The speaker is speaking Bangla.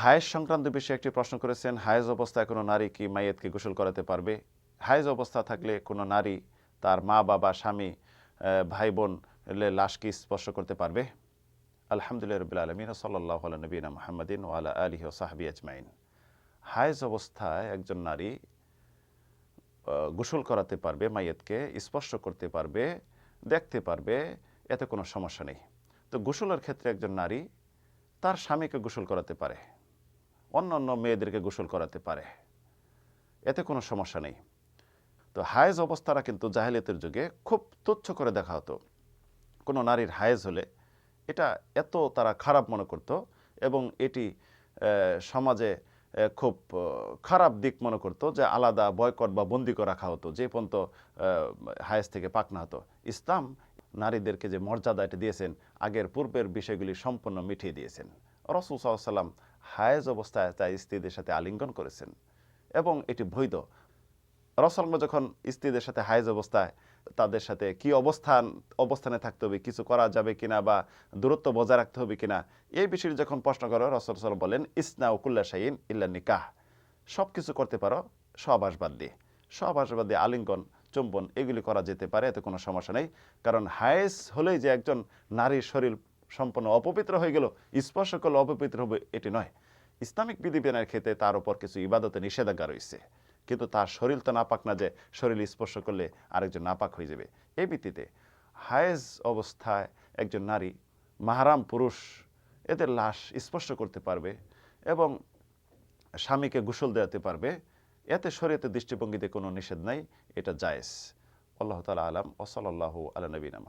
হায়েজ সংক্রান্ত বিষয়ে একটি প্রশ্ন করেছেন হায়েজ অবস্থায় কোনো নারী কি মাইয়েতকে গোসল করাতে পারবে? হায়েজ অবস্থা থাকলে কোনো নারী তার মা, বাবা, স্বামী ভাই বোন লাশকে স্পর্শ করতে পারবে? আলহামদুলিল্লাহ রবিল আলমিন সাল্লাহ নবীনা মোহাম্মদিন ওয়ালা আলী ও সাহাবি আজমাইন। হায়েজ অবস্থায় একজন নারী গোসল করাতে পারবে, মাইয়েতকে স্পর্শ করতে পারবে, দেখতে পারবে, এতে কোনো সমস্যা নেই। তো গোসলের ক্ষেত্রে একজন নারী তার স্বামীকে গোসল করাতে পারে। অন্য অন্য মেয়েদেরকে গোসল করাতে পারে। এতে কোনো সমস্যা নেই। তো হায়েজ অবস্থাটা কিন্তু জাহেলিয়তের যুগে খুব তুচ্ছ করে দেখা হতো। কোনো নারীর হায়েজ হলে এটা এত তারা খারাপ মনে করত এবং এটি সমাজে খুব খারাপ দিক মনে করত যে আলাদা বয়কট বা বন্দি করে রাখা হতো, যে পর্যন্ত হায়েজ থেকে পাকনা হতো। ইসলাম নারীদেরকে যে মর্যাদা এটা দিয়েছেন, আগের পূর্বের বিষয়গুলি সম্পূর্ণ মিটিয়ে দিয়েছেন। রসুল সাল্লাম হায়েজ অবস্থায় তার স্ত্রীদের সাথে আলিঙ্গন করেছেন এবং এটি বৈধ। রসলম যখন স্ত্রীদের সাথে হায়েজ অবস্থায় তাদের সাথে কি অবস্থান, অবস্থানে থাকতে হবে, কিছু করা যাবে কিনা বা দূরত্ব বজায় রাখতে হবে কিনা, এই বিষয়ে যখন প্রশ্ন করো, রসল সাল বলেন, ইসনা উকুল্লা শাহিন ইল্লা নিকাহ। সব কিছু করতে পারো সহবাসবাদ দিয়ে। সহবাসবাদ দিয়ে আলিঙ্গন, চুম্বন, এগুলি করা যেতে পারে, এতে কোনো সমস্যা নেই। কারণ হায়েস হলেই যে একজন নারীর শরীর সম্পূর্ণ অপবিত্র হয়ে গেল। স্পর্শ করলে অপবিত্র হবে এটি নয়। ইসলামিক বিধিবিধানের ক্ষেত্রে তার উপর কিছু ইবাদতে নিষেধাজ্ঞা রয়েছে। কিন্তু তার শরীর তো নাপাক না যে শরীর স্পর্শ করলে আরেকজন নাপাক হয়ে যাবে। এই ভিত্তিতে হায়েজ অবস্থায় একজন নারী, মাহারাম পুরুষ, এদের লাশ স্পর্শ করতে পারবে এবং স্বামীকে গোসল দেওয়াতে পারবে। এতে শরীয়তের দৃষ্টিভঙ্গিতে কোনো নিষেধ নাই, এটা জায়েজ। আল্লাহ তালা আলাম ওসলাল্লাহু আলা নবীনা